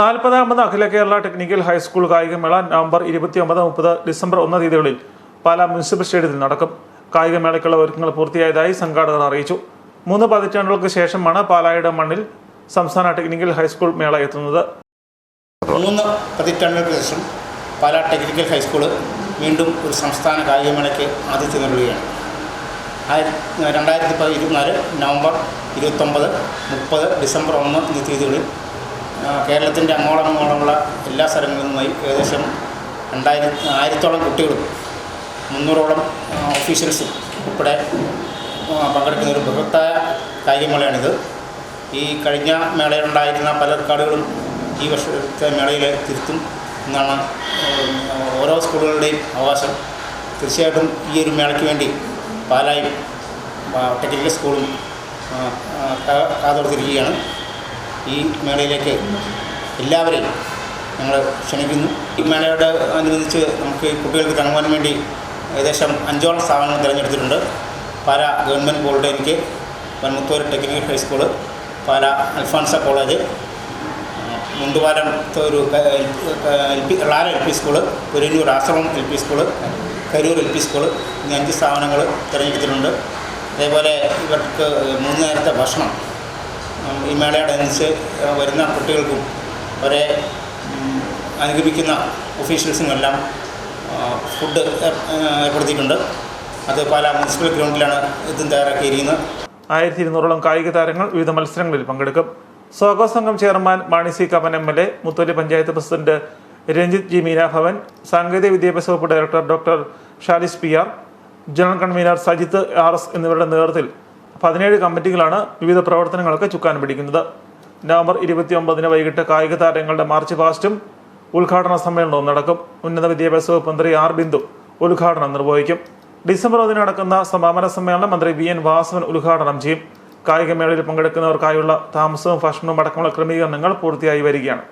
നാൽപ്പതാമത് അഖില Kerala technical high school കായികമേള November ഇരുപത്തിയൊമ്പത് മുപ്പത് ഡിസംബർ ഒന്ന് തീയതികളിൽ പാലാ മുനിസിപ്പൽ സ്റ്റേഡിയത്തിൽ നടക്കും. കായികമേളയ്ക്കുള്ള ഒരുക്കങ്ങൾ പൂർത്തിയായതായി സംഘാടകർ അറിയിച്ചു. മൂന്ന് പതിറ്റാണ്ടുകൾക്ക് ശേഷമാണ് പാലായുടെ മണ്ണിൽ സംസ്ഥാന ടെക്നിക്കൽ ഹൈസ്കൂൾ മേള എത്തുന്നത്. മൂന്ന് പതിറ്റാണ്ടുകൾക്ക് ശേഷം പാലാ ടെക്നിക്കൽ ഹൈസ്കൂൾ വീണ്ടും ഒരു സംസ്ഥാന കായികമേളയ്ക്ക് ആതിഥ്യം നൽകുകയാണ് രണ്ടായിരത്തി ഇരുപത്തിനാല് നവംബർ ഇരുപത്തൊമ്പത് മുപ്പത് ഡിസംബർ ഒന്ന് എന്നീ തീയതികളിൽ കേരളത്തിന്റെ അങ്ങോളം അങ്ങോളമുള്ള എല്ലാ സ്ഥലങ്ങളിൽ നിന്നുമായി ഏകദേശം രണ്ടായിരത്തി ആയിരത്തോളം കുട്ടികളും മുന്നൂറോളം ഓഫീഷ്യൽസും ഉൾപ്പെടെ പങ്കെടുക്കുന്ന ഒരു ബൃഹത്തായ കാര്യമേളയാണിത്. ഈ കഴിഞ്ഞ മേളയിലുണ്ടായിരുന്ന പല റെക്കോർഡുകളും ഈ വർഷത്തെ മേളയിൽ തിരുത്തും എന്നാണ് ഓരോ സ്കൂളുകളുടെയും അവകാശം. തീർച്ചയായിട്ടും ഈ ഒരു മേളയ്ക്ക് വേണ്ടി പാലായും ടെക്നിക്കൽ സ്കൂളും കാതോർത്തിരിക്കുകയാണ്. ഈ മേളയിലേക്ക് എല്ലാവരെയും ഞങ്ങൾ ക്ഷണിക്കുന്നു. ഈ മേളയോട് അനുബന്ധിച്ച് നമുക്ക് കുട്ടികൾക്ക് തങ്ങുവാൻ വേണ്ടി ഏകദേശം അഞ്ചോളം സ്ഥാപനങ്ങൾ തിരഞ്ഞെടുത്തിട്ടുണ്ട്. Pala government polytechnic Vanmuthur technical high school Pala Alphonsa college Mundupalam ഒരു എൽ പി റാല എൽ പി സ്കൂൾ പുരന്നൂർ ആശ്രമം L P school Karoor L P school ഇങ്ങനെ അഞ്ച് സ്ഥാപനങ്ങൾ തിരഞ്ഞെടുത്തിട്ടുണ്ട്. അതേപോലെ ഇവർക്ക് മൂന്ന് നേരത്തെ ഭക്ഷണം മേളയോടനുസരിച്ച് വരുന്ന കുട്ടികൾക്കും അവരെ അനുഗമിക്കുന്ന ഒഫീഷ്യൽസിനുമെല്ലാം ഫുഡ് ഏർ- ഏർപ്പെടുത്തിയിട്ടുണ്ട്. അത് പാല മുനിസിപ്പൽ ഗ്രൗണ്ടിലാണ് ഇതും തയ്യാറാക്കിയിരിക്കുന്നത്. ആയിരത്തി ഇരുന്നൂറോളം കായിക താരങ്ങൾ വിവിധ മത്സരങ്ങളിൽ പങ്കെടുക്കും. സ്വാഗത സംഘം chairman Mani C come on M L A Mutholi panchayat president Ranjith G Meenabhavan സാങ്കേതിക വിദ്യാഭ്യാസ വകുപ്പ് director doctor Shalis P R general convener Sajith R S എന്നിവരുടെ നേതൃത്വത്തിൽ പതിനേഴ് കമ്മിറ്റികളാണ് വിവിധ പ്രവർത്തനങ്ങൾക്ക് ചുക്കാൻ പിടിക്കുന്നത്. നവംബർ ഇരുപത്തിയൊമ്പതിന് വൈകിട്ട് കായിക താരങ്ങളുടെ മാർച്ച് പാസ്റ്റും ഉദ്ഘാടന സമ്മേളനവും നടക്കും. ഉന്നത വിദ്യാഭ്യാസ വകുപ്പ് മന്ത്രി ആർ ബിന്ദു ഉദ്ഘാടനം നിർവഹിക്കും. ഡിസംബർ ഒന്നിന് നടക്കുന്ന സമാപന സമ്മേളനം മന്ത്രി വി എൻ വാസവൻ ഉദ്ഘാടനം ചെയ്യും. കായികമേളയിൽ പങ്കെടുക്കുന്നവർക്കായുള്ള താമസവും ഭക്ഷണവും അടക്കമുള്ള ക്രമീകരണങ്ങൾ പൂർത്തിയായി വരികയാണ്.